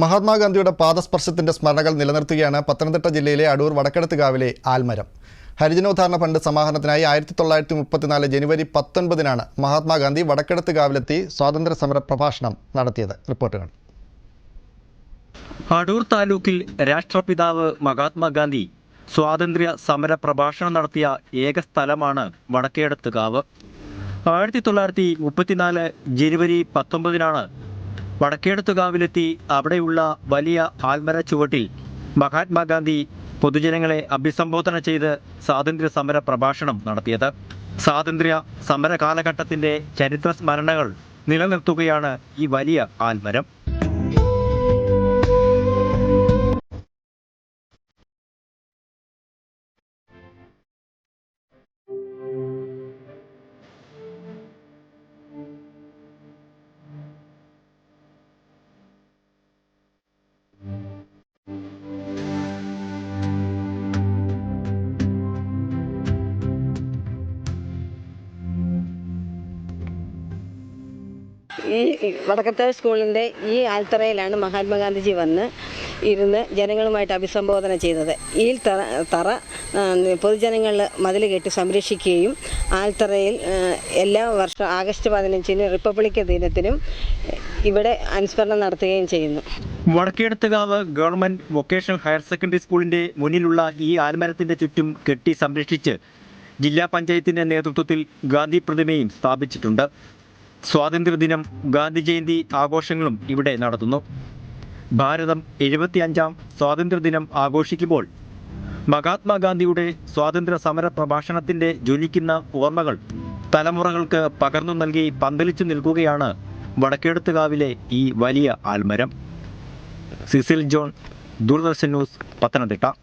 മഹാത്മാഗാന്ധിയുടെ പാദസ്പർശത്തിന്റെ സ്മരണകൾ നിലനിർത്തുകയാണ് പത്തനംതിട്ട ജില്ലയിലെ അടൂർ വടക്കെടുത്ത് കാവിലെ ആൽമരം. ഹരിജനോദ്ധാരണ ഫണ്ട് സമാഹരണത്തിനായി ആയിരത്തി തൊള്ളായിരത്തി മുപ്പത്തിനാല് ജനുവരി പത്തൊൻപതിനാണ് മഹാത്മാഗാന്ധി വടക്കെടുത്ത് കാവിലെത്തി സ്വാതന്ത്ര്യ സമര പ്രഭാഷണം നടത്തിയത്. റിപ്പോർട്ടുകൾ. അടൂർ താലൂക്കിൽ രാഷ്ട്രപിതാവ് മഹാത്മാഗാന്ധി സ്വാതന്ത്ര്യ സമര പ്രഭാഷണം നടത്തിയ ഏക സ്ഥലമാണ് വടക്കേടത്തുകാവ് ആയിരത്തി തൊള്ളായിരത്തി മുപ്പത്തിനാല് ജനുവരി പത്തൊമ്പതിനാണ് വടക്കേടത്തുകാവിലെത്തി അവിടെയുള്ള വലിയ ആൽമര ചുവട്ടിൽ മഹാത്മാഗാന്ധി പൊതുജനങ്ങളെ അഭിസംബോധന ചെയ്ത് സ്വാതന്ത്ര്യ സമര പ്രഭാഷണം നടത്തിയത്. സ്വാതന്ത്ര്യ സമര കാലഘട്ടത്തിന്റെ ചരിത്ര സ്മരണകൾ നിലനിർത്തുകയാണ് ഈ വലിയ ആൽമരം. ഈ വടക്കത്തെ സ്കൂളിന്റെ ഈ ആൽത്തറയിലാണ് മഹാത്മാഗാന്ധിജി വന്ന് ഇരുന്ന് ജനങ്ങളുമായിട്ട് അഭിസംബോധന ചെയ്തത്. ഈ തറ തറ പൊതുജനങ്ങൾ മതിൽ കെട്ടി സംരക്ഷിക്കുകയും ആൽത്തറയിൽ എല്ലാ വർഷവും ആഗസ്റ്റ് പതിനഞ്ചിന് റിപ്പബ്ലിക് ദിനത്തിനും ഇവിടെ അനുസ്മരണം നടത്തുകയും ചെയ്യുന്നു. Vadakkethukavu government vocational higher secondary സ്കൂളിന്റെ മുന്നിലുള്ള ഈ ആൽമരത്തിന്റെ ചുറ്റും കെട്ടി സംരക്ഷിച്ച് ജില്ലാ പഞ്ചായത്തിന്റെ നേതൃത്വത്തിൽ ഗാന്ധി പ്രതിമയും സ്ഥാപിച്ചിട്ടുണ്ട്. സ്വാതന്ത്ര്യദിനം ഗാന്ധി ജയന്തി ആഘോഷങ്ങളും ഇവിടെ നടത്തുന്നു. ഭാരതം എഴുപത്തിയഞ്ചാം സ്വാതന്ത്ര്യദിനം ആഘോഷിക്കുമ്പോൾ മഹാത്മാഗാന്ധിയുടെ സ്വാതന്ത്ര്യ സമര പ്രഭാഷണത്തിന്റെ ജ്വലിക്കുന്ന ഓർമ്മകൾ തലമുറകൾക്ക് പകർന്നു നൽകി പന്തലിച്ചു നിൽക്കുകയാണ് വടക്കേടത്തുകാവിലെ ഈ വലിയ ആൽമരം. സിസിൽ ജോൺ ദൂരദർശൻ ന്യൂസ് പത്തനംതിട്ട.